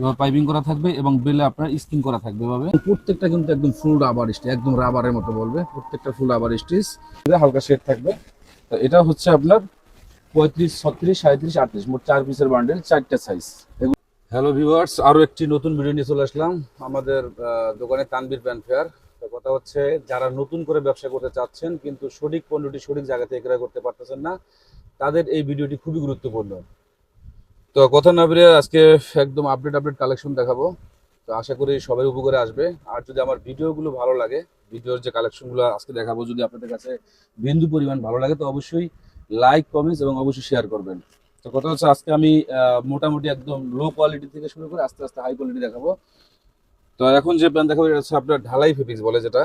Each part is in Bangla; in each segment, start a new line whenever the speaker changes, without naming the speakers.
এবার পাইপিং করা থাকবে এবং বেলে আপনার স্কিন করা থাকবে এভাবে। প্রত্যেকটা কিন্তু একদম ফুল রাবার স্টিচ একদম রাবারের মতো বলবে। প্রত্যেকটা ফুল রাবার স্টিচ হালকা শেড থাকবে। তো এটা হচ্ছে আপনার পঁয়ত্রিশ ছত্রিশ সাঁত্রিশ আটত্রিশ মোট চার পিসের বান্ডেল চারটে সাইজ হ্যালো ভিউয়ার্স আরও একটি নতুন ভিডিও নিয়ে চলে আসলাম। আমাদের দোকানে তানবির প্যান ফেয়ার তো কথা হচ্ছে যারা নতুন করে ব্যবসা করতে চাচ্ছেন কিন্তু সঠিক পণ্যটি সঠিক জায়গা থেকে ক্রয় করতে পারতেছেন না তাদের এই ভিডিওটি খুবই গুরুত্বপূর্ণ। তো কথা না বেরিয়ে আজকে একদম আপডেট আপডেট কালেকশন দেখাবো। তো আশা করি সবাই উপকারে আসবে। আর যদি আমার ভিডিওগুলো ভালো লাগে, ভিডিওর যে কালেকশনগুলো আজকে দেখাবো, যদি আপনাদের কাছে বিন্দু পরিমাণ ভালো লাগে, তো অবশ্যই লাইক কমেন্টস এবং অবশ্যই শেয়ার করবেন। তো কথা হচ্ছে, আজকে আমি মোটামুটি একদম লো কোয়ালিটি থেকে শুরু করে আস্তে আস্তে হাই কোয়ালিটি দেখাবো। তো এখন যে প্যান দেখাবো, এটা হচ্ছে আপনার ঢালাই ফেব্রিক্স বলে যেটা।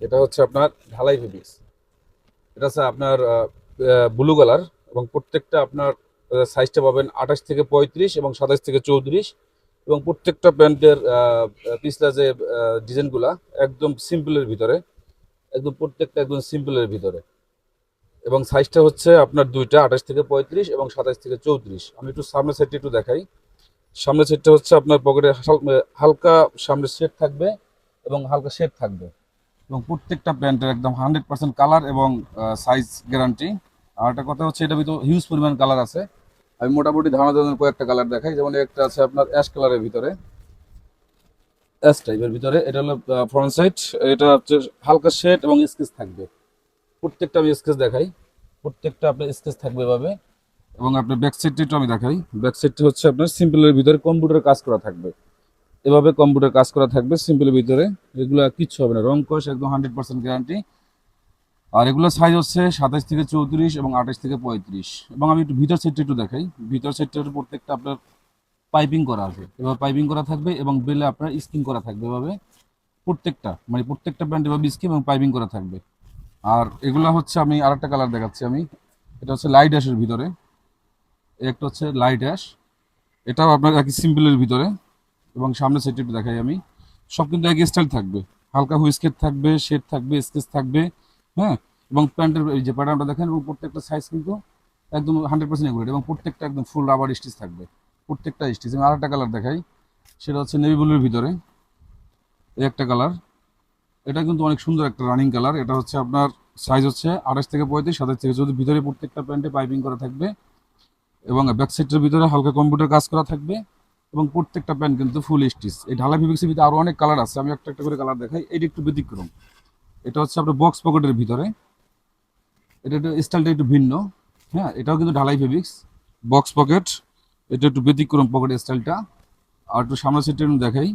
এটা হচ্ছে আপনার ঢালাই ফেব্রিক্স এটা হচ্ছে আপনার ব্লু কালার এবং প্রত্যেকটা আপনার সাইজটা পাবেন আঠাশ থেকে পঁয়ত্রিশ এবং সাতাশ থেকে চৌত্রিশ এবং প্রত্যেকটা প্যান্টের পিছলা যে ডিজাইনগুলা একদম সিম্পলের ভিতরে, একদম প্রত্যেকটা একদম সিম্পলের ভিতরে। এবং সাইজটা হচ্ছে আপনার দুইটা, আঠাশ থেকে পঁয়ত্রিশ এবং সাতাশ থেকে চৌত্রিশ। আমি একটু সামনের সাইডটা একটু দেখাই। সামনের সাইডটা হচ্ছে আপনার পকেটে হালকা সামনের শেড থাকবে এবং হালকা শেড থাকবে। এবং প্রত্যেকটা প্যান্টের একদম হান্ড্রেড পার্সেন্ট কালার এবং সাইজ গ্যারান্টি আর একটা কথা হচ্ছে এটা ভিতরে হিউজ পরিমাণ কালার আছে। আমি মোটামুটি ধারণা দেওয়ার কয়েকটা কালার দেখাই। যেমন একটা আছে আপনার অ্যাশ কালারের ভিতরে। অ্যাশ টাইপের ভিতরে। এটা হলো ফ্রন্ট সাইড এটা হচ্ছে হালকা শেড এবং স্কেচ থাকবে। প্রত্যেকটা আমি স্কেচ দেখাই। প্রত্যেকটা আপনার স্কেচ থাকবে এভাবে। এবং আপনার ব্যাক সাইডটা একটু আমি দেখাই। ব্যাক সাইডটা হচ্ছে আপনার সিম্পলের ভিতরে কম্পিউটার কাজ করা থাকবে। এভাবে কম্পিউটার কাজ করা থাকবে সিম্পলের ভিতরে। এগুলো কিচ্ছু হবে না। রং কষ একদম হান্ড্রেড পার্সেন্ট গ্যারান্টি আর এগুলোর সাইজ হচ্ছে সাতাশ থেকে চৌত্রিশ এবং আঠাশ থেকে পঁয়ত্রিশ। এবং আমি একটু ভিতর সেটটা একটু দেখাই। ভিতর সাইডটার প্রত্যেকটা আপনার পাইপিং করা আছে। এভাবে পাইপিং করা থাকবে এবং বেলে আপনার স্কিন করা থাকবে এভাবে। প্রত্যেকটা মানে প্রত্যেকটা ব্র্যান্ড এভাবে স্কিন এবং পাইপিং করা থাকবে। আর এগুলো হচ্ছে আমি আরেকটা কালার দেখাচ্ছি আমি। এটা হচ্ছে লাইট অ্যাশের ভিতরে। একটা হচ্ছে লাইট অ্যাশ এটাও আপনার একই সিম্পলের ভিতরে। এবং সামনে একটু দেখাই আমি। সব কিন্তু একই স্টাইল থাকবে। হালকা হুইস্কেট থাকবে শেড থাকবে স্কেচ থাকবে। হ্যাঁ? এবং প্যান্টের এই যে প্যাটার্নটা দেখেন, এবং প্রত্যেকটা সাইজ কিন্তু একদম হান্ড্রেড পার্সেন্ট এগুলো এবং প্রত্যেকটা একদম ফুল রাবার স্টিচ থাকবে। প্রত্যেকটা স্টিচ আমি আরেকটা কালার দেখাই, সেটা হচ্ছে নেভি ব্লুর ভিতরে। এই একটা কালার এটা কিন্তু অনেক সুন্দর একটা রানিং কালার এটা হচ্ছে আপনার সাইজ হচ্ছে আঠাশ থেকে পঁয়ত্রিশ, সাতাশ থেকে চৌত্রিশ। ভিতরে প্রত্যেকটা প্যান্টে পাইপিং করা থাকবে এবং ব্যাক সাইডের ভিতরে হালকা কম্পিউটার কাজ করা থাকবে এবং প্রত্যেকটা প্যান্ট কিন্তু ফুল স্টিচ এই ঢালা ফিবিক্সের ভিতরে আরও অনেক কালার আছে। আমি একটা একটা করে কালার দেখাই। এটা একটু ব্যতিক্রম। এটা হচ্ছে আপনার বক্স পকেটের ভিতরে। এটা একটু স্টাইলটা একটু ভিন্ন হ্যাঁ? এটাও কিন্তু ঢালাই ফেব্রিক্স বক্স পকেট এটা একটু ব্যতিক্রম পকেট স্টাইলটা আর একটু সামনের সিটটা একটু দেখাই।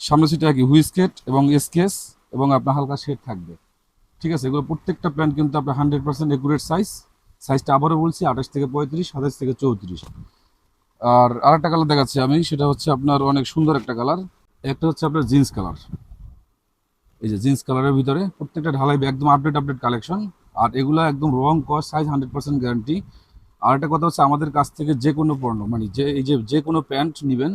সামনের সিটে কি হুইস্কেট এবং স্কেচ এবং আপনার হালকা শেড থাকবে। ঠিক আছে? এগুলো প্রত্যেকটা প্যান্ট কিন্তু আপনার হান্ড্রেড পার্সেন্ট একুরেট সাইজ সাইজটা আবারও বলছি, আঠাশ থেকে পঁয়ত্রিশ, সাতাশ থেকে চৌত্রিশ। আর আরেকটা কালার দেখাচ্ছি আমি, সেটা হচ্ছে আপনার অনেক সুন্দর একটা কালার একটা হচ্ছে আপনার জিন্স কালার এই যে জিন্স কালারের ভিতরে প্রত্যেকটা ঢালাই একদম আপডেট আপডেট কালেকশন আর এগুলো একদম রং কস্ট সাইজ হান্ড্রেড পার্সেন্ট গ্যারান্টি আর একটা কথা হচ্ছে আমাদের কাছ থেকে যে কোনো পণ্য মানে যে, এই যে যে কোনো প্যান্ট নেবেন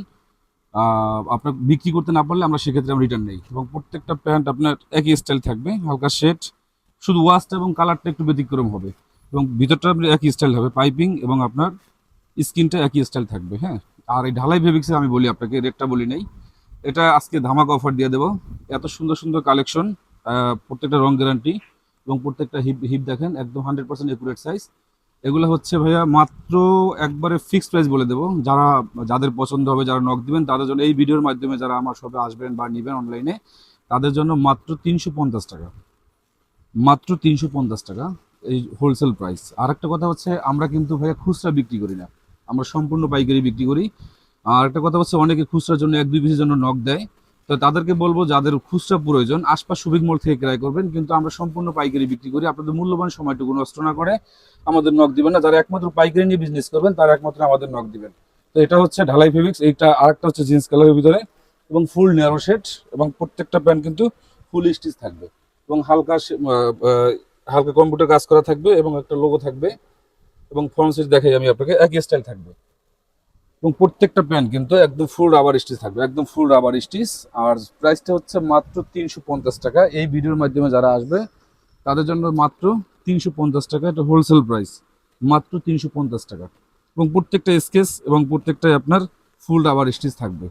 আপনার বিক্রি করতে না পারলে আমরা সেক্ষেত্রে আমরা রিটার্ন নেই। এবং প্রত্যেকটা প্যান্ট আপনার একই স্টাইল থাকবে, হালকা শেড শুধু ওয়াশটা এবং কালারটা একটু ব্যতিক্রম হবে। এবং ভিতরটা আপনার একই স্টাইল হবে পাইপিং এবং আপনার স্কিনটা একই স্টাইল থাকবে হ্যাঁ? আর এই ঢালাই ভেবিক্সে আমি বলি আপনাকে রেটটা বলি নেই। এটা আজকে ধামাকা অফার দিয়ে দেবো। এত সুন্দর সুন্দর কালেকশন প্রত্যেকটা রং গ্যারান্টি এবং প্রত্যেকটা হিপ হিপ দেখেন, একদম হান্ড্রেড পার্সেন্ট একুরেট সাইজ এগুলো হচ্ছে ভাইয়া মাত্র একবারে ফিক্সড প্রাইস বলে দেবো। যারা, যাদের পছন্দ হবে, যারা নক দিবেন, তাদের জন্য এই ভিডিওর মাধ্যমে যারা আমার শপে আসবেন বা নেবেন অনলাইনে তাদের জন্য মাত্র তিনশো পঞ্চাশ টাকা। মাত্র তিনশো পঞ্চাশ টাকা এই হোলসেল প্রাইস আর একটা কথা হচ্ছে, আমরা কিন্তু ভাইয়া খুচরা বিক্রি করি না। আমরা সম্পূর্ণ পাইকারি বিক্রি করি। আর একটা কথা হচ্ছে, অনেকে খুচরার জন্য এক, দুই পিসের জন্য নক দেয়। তো তাদেরকে বলব, যাদের খুচরা প্রয়োজন, আশপাশ সুবিক মল থেকে ক্রয় করবেন, কিন্তু আমরা সম্পূর্ণ পাইকারি বিক্রি করি। আপনাদের মূল্যবান সময়টুকু নষ্ট না করে আমাদের নক দিবেন না। যারা একমাত্র পাইকারি নিয়ে বিজনেস করবেন, তারা একমাত্র আমাদের নক দিবেন। তো এটা হচ্ছে ঢালাই ফেব্রিক্স এইটা আরেকটা হচ্ছে জিন্স কালারের ভিতরে, এবং ফুল ন্যারো শেড এবং প্রত্যেকটা প্যান্ট কিন্তু ফুল স্টিচ থাকবে। এবং হালকা হালকা কম্পিউটার কাজ করা থাকবে, এবং একটা লোগো থাকবে। এবং ফর্ম সেট দেখাই আমি আপনাকে, একই স্টাইল থাকবে। এবং প্রত্যেকটা প্যান্ট কিন্তু একদম ফুল রাবার স্টিচ থাকবে, একদম ফুল রাবার স্টিচ আর প্রাইসটা হচ্ছে মাত্র তিনশো পঞ্চাশ টাকা। এই ভিডিওর মাধ্যমে যারা আসবে, তাদের জন্য মাত্র তিনশো পঞ্চাশ টাকা। এটা হোলসেল প্রাইস মাত্র তিনশো পঞ্চাশ টাকা। এবং প্রত্যেকটা স্কেচ এবং প্রত্যেকটাই আপনার ফুল রাবার স্টিচ থাকবে।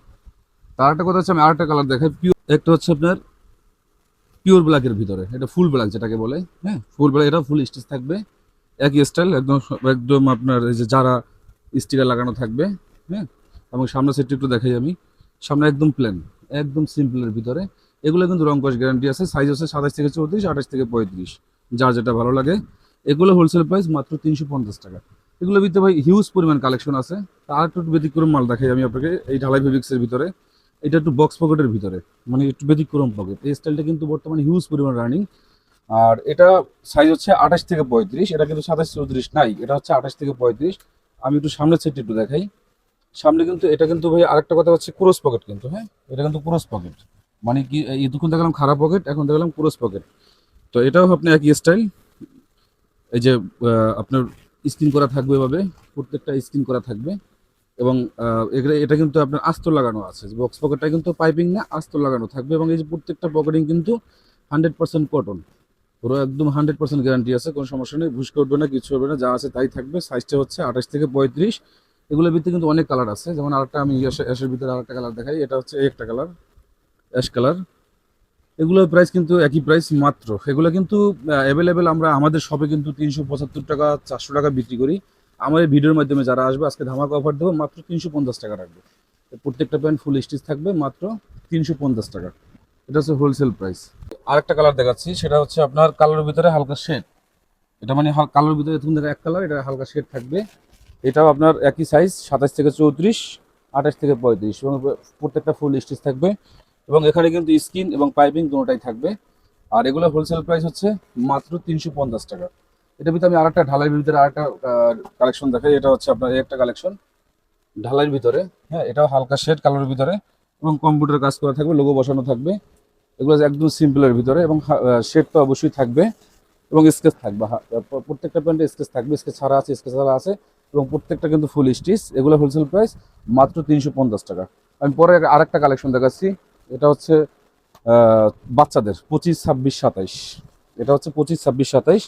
তার একটা কথা হচ্ছে, আমি আরেকটা কালার দেখাই। পিওর একটা হচ্ছে আপনার পিওর ব্ল্যাকের ভিতরে। এটা ফুল ব্ল্যাক যেটাকে বলে হ্যাঁ? ফুল ব্ল্যাক এটা ফুল স্টিচ থাকবে। একই স্টাইল একদম একদম আপনার এই যে যারা স্টিকার লাগানো থাকবে হ্যাঁ? এবং সামনের সেটটি একটু দেখাই আমি। সামনে একদম প্লেন একদম সিম্পলের ভিতরে। এগুলো কিন্তু রং কস গ্যারান্টি আছে সাইজ হচ্ছে সাতাশ থেকে চৌত্রিশ, আঠাশ থেকে পঁয়ত্রিশ। যার যেটা ভালো লাগে। এগুলো হোলসেল প্রাইস মাত্র তিনশো পঞ্চাশ টাকা। এগুলোর ভিতরে ভাই হিউজ পরিমাণ কালেকশন আছে। তার একটু ব্যতিক্রম মাল দেখাই আমি আপনাকে এই ঢালাই ফেব্রিক্সের ভিতরে। এটা একটু বক্স পকেটের ভিতরে মানে একটু ব্যতিক্রম পকেট এই স্টাইলটা কিন্তু বর্তমানে হিউজ পরিমাণ রানিং আর এটা সাইজ হচ্ছে আঠাশ থেকে পঁয়ত্রিশ, এটা কিন্তু সাতাশ চৌত্রিশ নাই, এটা হচ্ছে আঠাশ থেকে পঁয়ত্রিশ। আমি একটু সামনের সেটটি একটু দেখাই। সামনে কিন্তু, এটা কিন্তু ভাই আরেকটা কথা হচ্ছে ক্রোস পকেট কিন্তু হ্যাঁ? এটা কিন্তু ক্রোস পকেট। মানে কি এতক্ষণ দেখলাম খারাপ পকেট, এখন দেখলাম ক্রোস পকেট। তো এটাও আপনি একই স্টাইল এই যে আপনার স্ক্রিন করা থাকবে এভাবে, প্রত্যেকটা স্ক্রিন করা থাকবে। এবং এটা কিন্তু আপনার আস্তর লাগানো আছে। বক্স পকেটটা কিন্তু পাইপিং না আস্তর লাগানো থাকবে। এবং এই যে প্রত্যেকটা পকেটিং কিন্তু হান্ড্রেড পার্সেন্ট কটন। পুরো একদম হান্ড্রেড পার্সেন্ট গ্যারান্টি আছে, কোনো সমস্যা নেই। ভুসকে উঠবে না, কিছু হবে না, যা আছে তাই থাকবে। সাইজটা হচ্ছে আঠাশ থেকে পঁয়ত্রিশ। এগুলোর ভিতরে কিন্তু অনেক কালার আছে। যেমন আরেকটা আমি অ্যাশ- অ্যাশের ভিতরে আরেকটা কালার দেখাই। এটা হচ্ছে একটা কালার অ্যাশ কালার এগুলোর প্রাইস কিন্তু একই প্রাইস মাত্র। এগুলো কিন্তু অ্যাভেলেবেল আমরা আমাদের শপে কিন্তু তিনশো পঁচাত্তর টাকা, চারশো টাকা বিক্রি করি। আমার এই ভিডিওর মাধ্যমে যারা আসবে, আজকে ধামাকা অফার দেবো, মাত্র তিনশো পঞ্চাশ টাকা রাখবে। প্রত্যেকটা প্যান্ট ফুল স্টিচ থাকবে, মাত্র তিনশো পঞ্চাশ টাকা। এটা হচ্ছে হোলসেল প্রাইস আরেকটা কালার দেখাচ্ছি, সেটা হচ্ছে আপনার কালারের ভিতরে হালকা শেড এটা মানে কালোর ভিতরে তুমি দেখা এক কালার এটা হালকা শেড থাকবে। এটাও আপনার একই সাইজ সাতাশ থেকে চৌত্রিশ, আঠাশ থেকে পঁয়ত্রিশ এবং প্রত্যেকটা ফুল স্টিচ থাকবে এবং এখানে কিন্তু স্কিন এবং পাইপিং দুটোটাই থাকবে। আর এগুলো হোলসেল প্রাইস হচ্ছে মাত্র তিনশো পঞ্চাশ টাকা। এটার ভিতরে আমি আরেকটা ঢালাইয়ের ভিতরে আরেকটা কালেকশন দেখাই। এটা হচ্ছে আপনার একটা কালেকশন ঢালাইয়ের ভিতরে হ্যাঁ এটাও হালকা শেড কালারের ভিতরে এবং কম্পিউটার কাজ করা থাকবে লোগো বসানো থাকবে। এগুলো একদম সিম্পলের ভিতরে এবং শেড তো অবশ্যই থাকবে এবং স্কেচ থাকবে। প্রত্যেকটা প্যান্টে স্কেচ থাকবে। স্কেচ ছাড়া আছে স্কেচ ছাড়া আছে। এবং প্রত্যেকটা কিন্তু ফুল স্টিচ এগুলো হোলসেল প্রাইস মাত্র তিনশো পঞ্চাশ টাকা। আমি পরে আরেকটা কালেকশন দেখাচ্ছি, এটা হচ্ছে বাচ্চাদের পঁচিশ ছাব্বিশ সাতাইশ। এটা হচ্ছে পঁচিশ ছাব্বিশ সাতাইশ,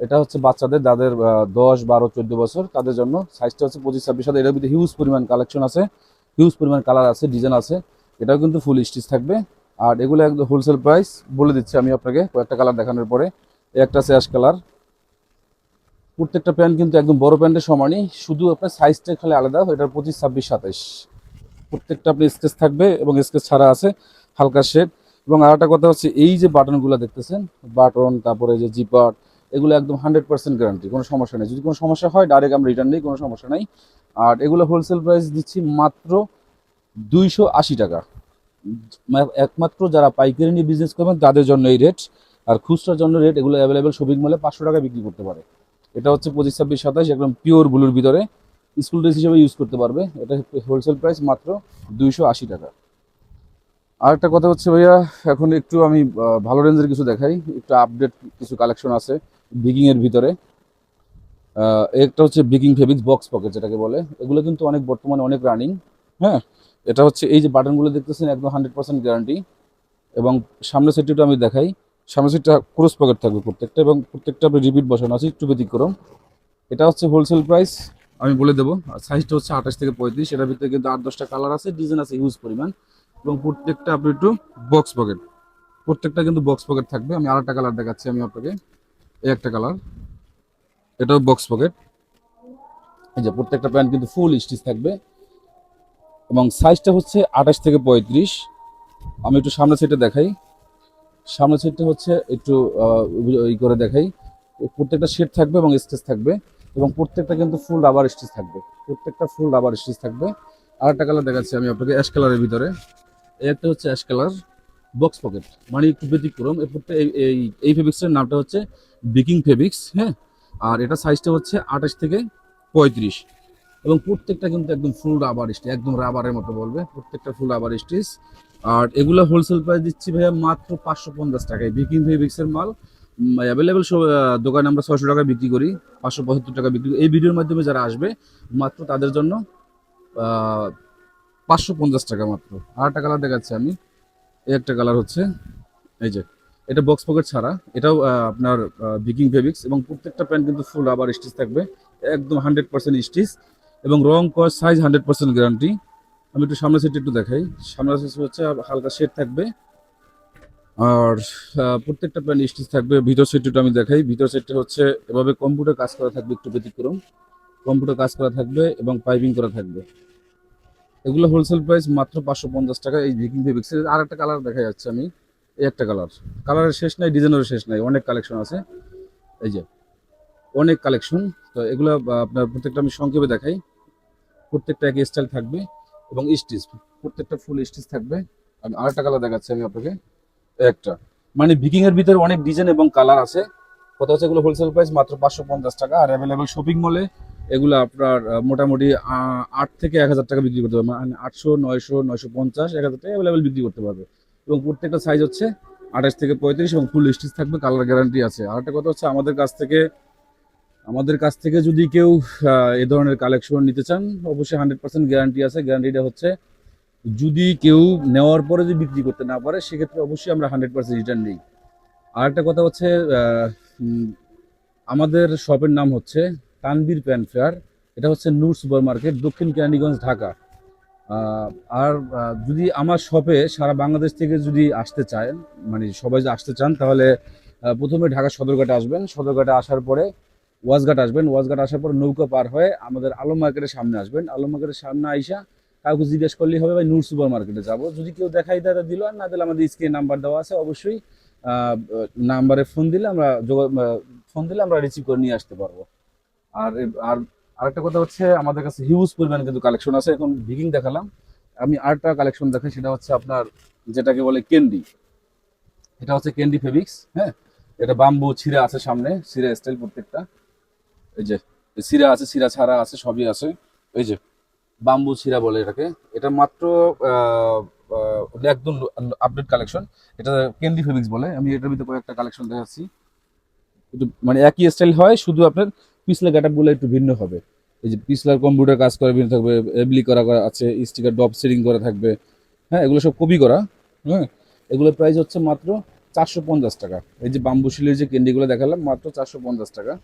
এটা হচ্ছে বাচ্চাদের যাদের দশ, বারো, চোদ্দ বছর, তাদের জন্য সাইজটা হচ্ছে পঁচিশ ছাব্বিশ সাতাইশ। এটার ভিতরে হিউজ পরিমাণ কালেকশন আছে হিউজ পরিমাণ কালার আছে ডিজাইন আছে, এটাও কিন্তু ফুল স্টিচ থাকবে। আর এগুলো একদম হোলসেল প্রাইস বলে দিচ্ছি আমি আপনাকে কয়েকটা কালার দেখানোর পরে। একটা অ্যাশ কালার প্রত্যেকটা প্যান্ট কিন্তু একদম বড় প্যান্টের সমানই। শুধু আপনার সাইজটা খালি আলাদা, এটার পঁচিশ, ছাব্বিশ, সাতাইশ। প্রত্যেকটা আপনি স্কেচ থাকবে এবং স্কেচ ছাড়া আছে হালকা শেড এবং আর কথা হচ্ছে, এই যে বাটনগুলো দেখতেছেন বাটন তারপরে যে জিপার এগুলো একদম হান্ড্রেড পার্সেন্ট গ্যারান্টি কোনো সমস্যা নেই। যদি কোনো সমস্যা হয় ডাইরেক্ট আমরা রিটার্ন নেই, কোনো সমস্যা নেই। আর এগুলো হোলসেল প্রাইস দিচ্ছি মাত্র দুইশো আশি টাকা। একমাত্র যারা পাইকারি নিয়ে বিজনেস করবেন, তাদের জন্য এই রেট আর খুচরার জন্য রেট এগুলো অ্যাভেলেবেল শপিং মলে পাঁচশো টাকা বিক্রি করতে পারে। এটা হচ্ছে পঁচিশ ছাব্বিশ সাতাশ, একদম পিওর ব্লুর ভিতরে। স্কুল ড্রেস হিসেবে ইউজ করতে পারবে। এটা হোলসেল প্রাইস মাত্র দুইশো আশি টাকা। আর একটা কথা হচ্ছে ভাইয়া, এখন একটু আমি ভালো রেঞ্জের কিছু দেখাই। একটু আপডেট কিছু কালেকশন আছে বিগিং এর ভিতরে একটা হচ্ছে বিগিং ফেব্রিক্স বক্স পকেট যেটাকে বলে। এগুলো কিন্তু অনেক বর্তমানে অনেক রানিং হ্যাঁ? এটা হচ্ছে এই যে বাটনগুলো দেখতেছেন, একদম হান্ড্রেড পার্সেন্ট গ্যারান্টি এবং সামনের সেটটিটা আমি দেখাই। সামনের সেটটা ক্রস পকেট থাকবে প্রত্যেকটা এবং প্রত্যেকটা আপনি রিপিট বসানো আছে, একটু ব্যতিক্রম। এটা হচ্ছে হোলসেল প্রাইস আমি বলে দেবো সাইজটা হচ্ছে আঠাশ থেকে পঁয়ত্রিশ, এটার ভিতরে কিন্তু আট দশটা কালার আছে ডিজাইন আছে হিউজ পরিমাণ। এবং প্রত্যেকটা আপনি একটু বক্স পকেট প্রত্যেকটা কিন্তু বক্স পকেট থাকবে। আমি আরেকটা কালার দেখাচ্ছি আমি আপনাকে, এই একটা কালার এটাও বক্স পকেট এই যে প্রত্যেকটা প্যান্ট কিন্তু ফুল স্টিচ থাকবে। এবং সাইজটা হচ্ছে আঠাশ থেকে পঁয়ত্রিশ। আমি একটু সামনের সাইডে দেখাই। সামনের সাইডটা হচ্ছে একটু ই করে দেখাই। প্রত্যেকটা শেড থাকবে এবং স্টেজ থাকবে এবং প্রত্যেকটা কিন্তু ফুল রাবার স্টিচ থাকবে। প্রত্যেকটা ফুল রাবার স্টিচ থাকবে। আর একটা কালার দেখাচ্ছি আমি আপনাকে অ্যাশ কালারের ভিতরে। এই একটা হচ্ছে অ্যাশ কালার বক্স পকেট মানে একটু ব্যতিক্রম প্রত্যেক এই- এই ফেব্রিক্সের নামটা হচ্ছে বিকিং ফেব্রিক্স হ্যাঁ? আর এটা সাইজটা হচ্ছে আঠাশ থেকে পঁয়ত্রিশ। এবং প্রত্যেকটা কিন্তু একদম ফুল রাবার স্টিচ একদম রাবারের মতো বলবে। প্রত্যেকটা ফুল রাবার স্টিচ আর এগুলো হোলসেল প্রাইস দিচ্ছি ভাইয়া মাত্র পাঁচশো পঞ্চাশ টাকায়। বিকিং ফেব্রিক্সের মাল অ্যাভেলেবেল সব দোকানে আমরা ছয়শো টাকা বিক্রি করি, পাঁচশো পঁচাত্তর টাকা বিক্রি করি। এই ভিডিওর মাধ্যমে যারা আসবে, মাত্র তাদের জন্য পাঁচশো পঞ্চাশ টাকা মাত্র। আর একটা কালার দেখাচ্ছি আমি। এই একটা কালার হচ্ছে, এই যে, এটা বক্স পকেট ছাড়া। এটাও আপনার বিকিং ফেব্রিক্স এবং প্রত্যেকটা প্যান্ট কিন্তু ফুল আবার স্টিচ থাকবে। একদম হান্ড্রেড পার্সেন্ট স্টিচ এবং রং কস সাইজ হান্ড্রেড পার্সেন্ট গ্যারান্টি আমি একটু সামনের সেটটা একটু দেখাই। সামনের সেট হচ্ছে হালকা শেড থাকবে। আর প্রত্যেকটা প্যান্ট স্টিচ থাকবে। ভিতর সেটটা আমি দেখাই। ভিতর সেটটা হচ্ছে এভাবে কম্পিউটার কাজ করা থাকবে একটু ব্যতিক্রম। কম্পিউটার কাজ করা থাকবে এবং পাইপিং করা থাকবে। এগুলো হোলসেল প্রাইস মাত্র পাঁচশো পঞ্চাশ টাকা। এই ভিকিং ফেব্রিক্সের আর একটা কালার দেখা যাচ্ছে আমি। এই একটা কালার কালারের শেষ নাই ডিজাইনেরও শেষ নাই। অনেক কালেকশন আছে। এই যে, অনেক কালেকশন তো এগুলো আপনার প্রত্যেকটা আমি সংক্ষেপে দেখাই। প্রত্যেকটা এক স্টাইল থাকবে। এবং স্টিচ, প্রত্যেকটা ফুল স্টিচ থাকবে। আমি আরেকটা কালার দেখাচ্ছি আমি আপনাকে। একটা। মানে ভিকিং এর ভিতরে অনেক ডিজাইন এবং কালার আছে। কত হচ্ছে এগুলো হোলসেল প্রাইস মাত্র পাঁচশো পঞ্চাশ টাকা। আর অ্যাভেলেবেল শপিং মলে এগুলো আপনার মোটামুটি আট থেকে এক হাজার টাকা বিক্রি করতে পারবে। মানে আটশো, নয়শো নয়শো পঞ্চাশ, এক হাজার টাকা অ্যাভেলেবেল বিক্রি করতে পারবে। এবং প্রত্যেকটা সাইজ হচ্ছে আঠাশ থেকে পঁয়ত্রিশ এবং ফুল স্টিচ থাকবে কালার গ্যারান্টি আছে। আর একটা কথা হচ্ছে আমাদের কাছ থেকে আমাদের কাছ থেকে যদি কেউ এ ধরনের কালেকশন নিতে চান, অবশ্যই হান্ড্রেড পার্সেন্ট গ্যারান্টি আছে। গ্যারান্টিটা হচ্ছে, যদি কেউ নেওয়ার পরে যদি বিক্রি করতে না পারে, সেক্ষেত্রে অবশ্যই আমরা হান্ড্রেড পার্সেন্ট রিটার্ন নিই। আর একটা কথা হচ্ছে আমাদের শপের নাম হচ্ছে তানবীর প্যান ফেয়ার। এটা হচ্ছে নূর সুপার মার্কেট দক্ষিণ কেরানীগঞ্জ, ঢাকা। আর যদি আমার শপে সারা বাংলাদেশ থেকে যদি আসতে চায় মানে সবাই যদি আসতে চান, তাহলে প্রথমে ঢাকা সদরঘাটে আসবেন। সদরঘাটে আসার পরে ওয়াজঘাট আসবেন ওয়াজঘাট আসার পর নৌকা পার হয়ে আমাদের আলম মার্কেটের সামনে আসবেন। আলম মার্কেটের সামনে আইসা কাউকে জিজ্ঞেস করলেই হবে, ভাই, নূর সুপার মার্কেটে যাব। যদি কেউ দেখাই দেয় দিল। আর না দিলে আমাদের স্ক্রিনে নাম্বার দেওয়া আছে, অবশ্যই নাম্বারে ফোন দিলে আমরা ফোন দিলে আমরা রিসিভ করে নিয়ে আসতে পারব। আর আর আরেকটা কথা হচ্ছে, আমাদের কাছে হিউজ পরিমাণে কিন্তু কালেকশন আছে। এখন ভিগিং দেখালাম। আমি আরেকটা কালেকশন দেখাই, সেটা হচ্ছে আপনার যেটাকে বলে ক্যান্ডি এটা হচ্ছে ক্যান্ডি ফেব্রিক্স হ্যাঁ? এটা বাম্বু ছিঁড়া আছে সামনে, ছিঁড়া স্টাইল প্রত্যেকটা। এই যে সিরা আছে সিরা ছাড়া আছে, সবই আছে। এই যে বাম্বু ছিরা বলে এটাকে। এটা মাত্র একদম আপডেট কালেকশন এটা ক্যান্ডি ফেব্রিক্স বলে। আমি এটার ভিতরে কয়েকটা কালেকশন দেখাচ্ছি। একটু মানে একই স্টাইল হয়, শুধু আপনার পিছলা গেটআপগুলো একটু ভিন্ন হবে। এই যে, পিছলার কম্পিউটার কাজ করা, ভিন্ন থাকবে এবলি করা করা আছে স্টিকার ডপ সেটিং করা থাকবে। হ্যাঁ এগুলো সব কপি করা। হ্যাঁ এগুলোর প্রাইস হচ্ছে মাত্র চারশো পঞ্চাশ টাকা। এই যে বাম্বু শিলের যে ক্যান্ডিগুলো দেখালাম, মাত্র চারশো পঞ্চাশ টাকা।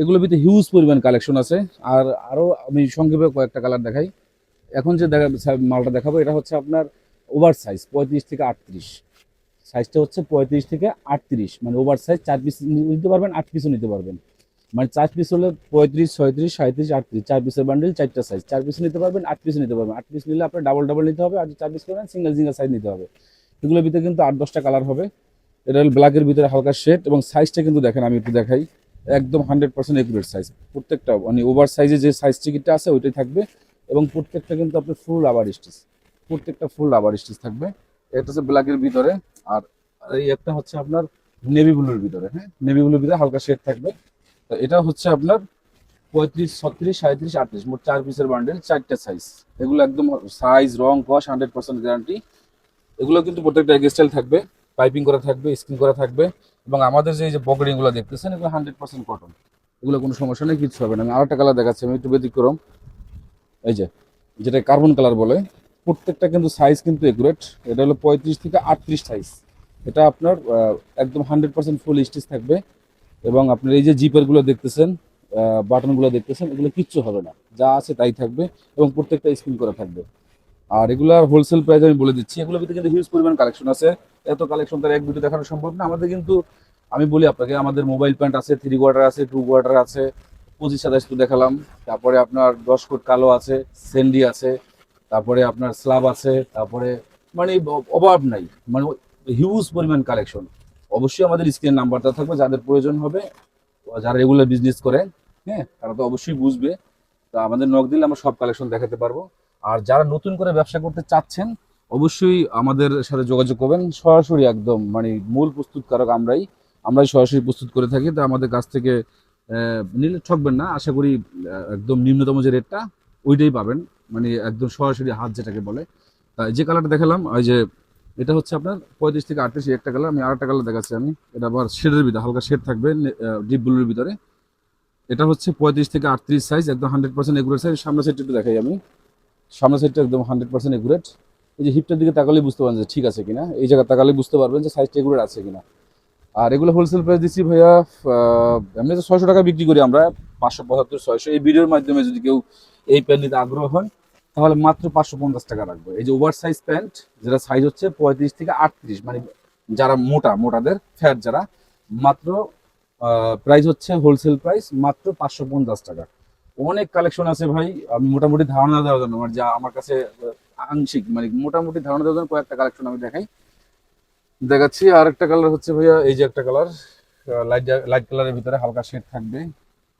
এগুলোর ভিতরে হিউজ পরিমাণ কালেকশন আছে। আর আরও আমি সংক্ষেপে কয়েকটা কালার দেখাই। এখন যে দেখা মালটা দেখাবো, এটা হচ্ছে আপনার ওভার সাইজ পঁয়ত্রিশ থেকে আটত্রিশ। সাইজটা হচ্ছে পঁয়ত্রিশ থেকে আটত্রিশ। মানে ওভার সাইজ চার পিস নিতে পারবেন, আট পিসও নিতে পারবেন। মানে চার পিস হলে পঁয়ত্রিশ, ছয়ত্রিশ সাঁত্রিশ আটত্রিশ। চার পিসের বান্ডেল চারটা সাইজ চার পিস নিতে পারবেন, আট পিস নিতে পারবেন। আট পিস নিলে আপনার ডাবল ডাবল নিতে হবে, আর চার পিস করবেন সিঙ্গেল সিঙ্গেল সাইজ নিতে হবে। এগুলোর ভিতরে কিন্তু আট, দশটা কালার হবে। এটা ব্ল্যাকের ভিতরে হালকা শেড এবং সাইজটা কিন্তু দেখেন, আমি একটু দেখাই। একদম হান্ড্রেড পার্সেন্ট একুরেট সাইজ প্রত্যেকটা মানে ওভার সাইজে যে সাইজ টিকিটটা আছে, ওইটাই থাকবে। এবং প্রত্যেকটা কিন্তু আপনার ফুল আবার স্টিচ প্রত্যেকটা ফুল আবার স্টিচ থাকবে। এটা হচ্ছে ব্ল্যাকের ভিতরে। আর এই একটা হচ্ছে আপনার নেভি ব্লুর ভিতরে হ্যাঁ? নেভি ব্লুর ভিতরে হালকা শেড থাকবে। তো এটা হচ্ছে আপনার পঁয়ত্রিশ, ছত্রিশ সাঁত্রিশ আটত্রিশ, মোট চার পিসের বান্ডেল চারটে সাইজ এগুলো একদম সাইজ রং কস হান্ড্রেড পার্সেন্ট গ্যারান্টি এগুলো কিন্তু প্রত্যেকটা এক স্টাইল থাকবে। পাইপিং করা থাকবে স্ক্রিন করা থাকবে। এবং আমাদের যে এই যে পকেটিংগুলো দেখতেছেন, এগুলো হান্ড্রেড পার্সেন্ট কটন এগুলো কোনো সমস্যা নেই, কিছু হবে না। আমি আরেকটা কালার দেখাচ্ছি, আমি একটু ব্যতিক্রম। এই যে, যেটা কার্বন কালার বলে, প্রত্যেকটা কিন্তু সাইজ কিন্তু একুরেট এটা হলো পঁয়ত্রিশ থেকে আটত্রিশ সাইজ এটা আপনার একদম হান্ড্রেড পার্সেন্ট ফুল স্টিচ থাকবে। এবং আপনার এই যে জিপেরগুলো দেখতেছেন বাটনগুলো দেখতেছেন, এগুলো কিচ্ছু হবে না। যা আছে তাই থাকবে এবং প্রত্যেকটা স্ক্রিন করা থাকবে। আর এগুলার হোলসেল প্রাইস আমি বলে দিচ্ছি। এগুলোর ভিতরে কিন্তু হিউজ পরিমাণ কালেকশন আছে। এত কালেকশন তার এক ভিডিও দেখানো সম্ভব না। আমাদের কিন্তু, আমি বলি আপনাকে, আমাদের মোবাইল প্যান্ট আছে থ্রি কোয়ার্টার আছে টু কোয়ার্টার আছে, পঁচিশ, সাতাশ তো দেখালাম। তারপরে আপনার দশ ফুট কালো আছে সেন্ডি আছে, তারপরে আপনার স্লাব আছে, তারপরে মানে অভাব নাই। মানে হিউজ পরিমাণ কালেকশন অবশ্যই আমাদের স্ক্রিন নাম্বারটা থাকবে, যাদের প্রয়োজন হবে, যারা রেগুলার বিজনেস করে হ্যাঁ তারা তো অবশ্যই বুঝবে। তো আমাদের নক দিলে আমরা সব কালেকশন দেখাতে পারব। আর যারা নতুন করে ব্যবসা করতে চাচ্ছেন অবশ্যই আমাদের সাথে যোগাযোগ করবেন। সরাসরি একদম মানে মূল প্রস্তুতকারক আমরাই আমরাই সরাসরি প্রস্তুত করে থাকি। তো আমাদের কাছ থেকে নিলে ঠকবেন না। আশা করি একদম নিম্নতম যে রেটটা, ওইটাই পাবেন। মানে একদম সরাসরি হাত যেটাকে বলে। তা যে কালারটা দেখালাম, ওই যে এটা হচ্ছে আপনার পঁয়ত্রিশ থেকে আটত্রিশ একটা কালার আমি আরেকটা কালার দেখাচ্ছি আমি। এটা আবার শেডের ভিতরে, হালকা শেড থাকবে ডিপ ব্লুর ভিতরে। এটা হচ্ছে পঁয়ত্রিশ থেকে আটত্রিশ সাইজ একদম হান্ড্রেড পার্সেন্ট একুরেট সাইজ সামনের সাইডটা একটু দেখাই আমি। সামনের সাইডটা একদম হান্ড্রেড পার্সেন্ট একুরেট এই যে হিপটার দিকে তাকালেই বুঝতে পারবেন যে ঠিক আছে কিনা। এই জায়গা তাকালেই বুঝতে পারবেন যে সাইজটা একুরেট আছে কিনা। আর এগুলো হোলসেল প্রাইস দিচ্ছি ভাইয়া এমনি তো ছয়শো টাকা বিক্রি করি আমরা, পাঁচশো পঁচাত্তর, ছয়শো। এই ভিডিওর মাধ্যমে যদি কেউ এই প্যান্ট নিতে আগ্রহ হন, তাহলে মাত্র পাঁচশো পঞ্চাশ টাকা রাখব। এই যে ওভার সাইজ প্যান্ট, যেটা সাইজ হচ্ছে পঁয়ত্রিশ থেকে আটত্রিশ মানে যারা মোটা, মোটাদের ফ্যাট যারা, মাত্র প্রাইস হচ্ছে হোলসেল প্রাইস মাত্র পাঁচশো পঞ্চাশ টাকা। অনেক কালেকশন আছে ভাই, আমি মোটামুটি ধারণা দেওয়ার জন্য, আমার যা, আমার কাছে আংশিক মানে মোটামুটি ধারণা দেওয়ার কয়েকটা কালেকশন আমি দেখাই। দেখাচ্ছি আর একটা কালার হচ্ছে ভাইয়া, এই যে একটা কালার লাইট লাইট কালারের ভিতরে হালকা শেড থাকবে।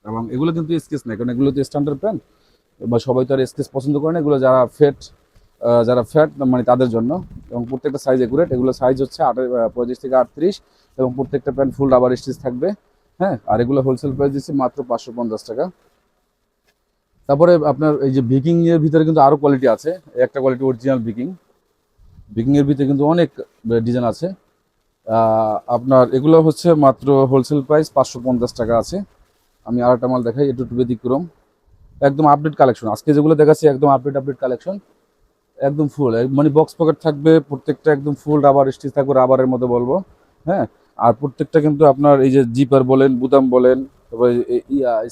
এবং এগুলো কিন্তু স্কেচ নাই, কারণ এগুলো তো স্ট্যান্ডার্ড প্যান্ট বা সবাই তো আর স্কেচ পছন্দ করে না, এগুলো যারা ফ্যাট যারা ফ্যাট মানে তাদের জন্য। এবং প্রত্যেকটা সাইজ একুরেট এগুলো সাইজ হচ্ছে আট পঁয়ত্রিশ থেকে আটত্রিশ, এবং প্রত্যেকটা প্যান্ট ফুল রাবার স্টিচ থাকবে হ্যাঁ? আর এগুলো হোলসেল প্রাইস দিচ্ছি মাত্র পাঁচশো পঞ্চাশ টাকা। তারপরে আপনার এই যে ভিকিং এর ভিতরে কিন্তু আরও কোয়ালিটি আছে। একটা কোয়ালিটি অরিজিনাল ভিকিং ভিকিং এর ভিতরে কিন্তু অনেক ডিজাইন আছে। আপনার এগুলো হচ্ছে মাত্র হোলসেল প্রাইস পাঁচশো পঞ্চাশ টাকা আছে। আমি আর একটা মাল দেখাই একটু একটু ব্যতিক্রম। একদম আপডেট কালেকশন আজকে যেগুলো দেখাচ্ছি, একদম আপডেট আপডেট কালেকশন একদম ফুল মানে বক্স পকেট থাকবে, প্রত্যেকটা একদম ফুল রাবার স্টিচ থাকবে রাবারের মতো বলব। হ্যাঁ? আর প্রত্যেকটা কিন্তু আপনার এই যে জিপার বলেন, বুদাম বলেন তারপরে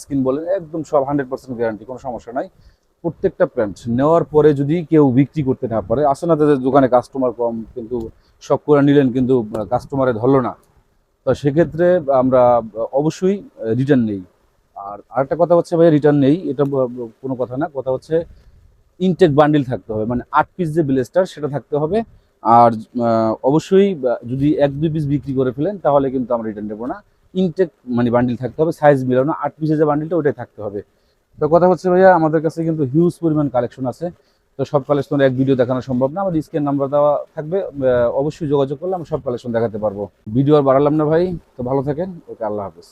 স্কিন বলেন, একদম সব হান্ড্রেড পার্সেন্ট গ্যারান্টি কোনো সমস্যা নাই। প্রত্যেকটা প্যান্ট নেওয়ার পরে যদি কেউ বিক্রি করতে না পারে আসলে না তাদের দোকানে কাস্টমার কম, কিন্তু শখ করে নিলেন কিন্তু কাস্টমারে ধরলো না। তো সেক্ষেত্রে আমরা অবশ্যই রিটার্ন নেই। আর আরেকটা কথা হচ্ছে ভাই রিটার্ন নেই, এটা কোনো কথা না। কথা হচ্ছে ইনটেক বান্ডিল থাকতে হবে মানে আট পিস যে ব্লেস্টার সেটা থাকতে হবে। আর অবশ্যই যদি এক, দুই পিস বিক্রি করে ফেলেন, তাহলে কিন্তু আমরা রিটার্ন দেবো না। ইনটেক মানে বান্ডিল থাকতে হবে সাইজ মিলানো, আট পিসের যে বান্ডিলটা ওটাই থাকতে হবে। তো কথা হচ্ছে ভাইয়া, আমাদের কাছে কিন্তু হিউজ পরিমাণ কালেকশন আছে। তো সব কালেকশন এক ভিডিও দেখানো সম্ভব না আমার স্ক্রিন নাম্বার দেওয়া থাকবে অবশ্যই যোগাযোগ করলে আমি সব কালেকশন দেখাতে পারব। ভিডিও আর বাড়ালাম না ভাই, তো ভালো থাকেন, ওকে আল্লাহ হাফেজ।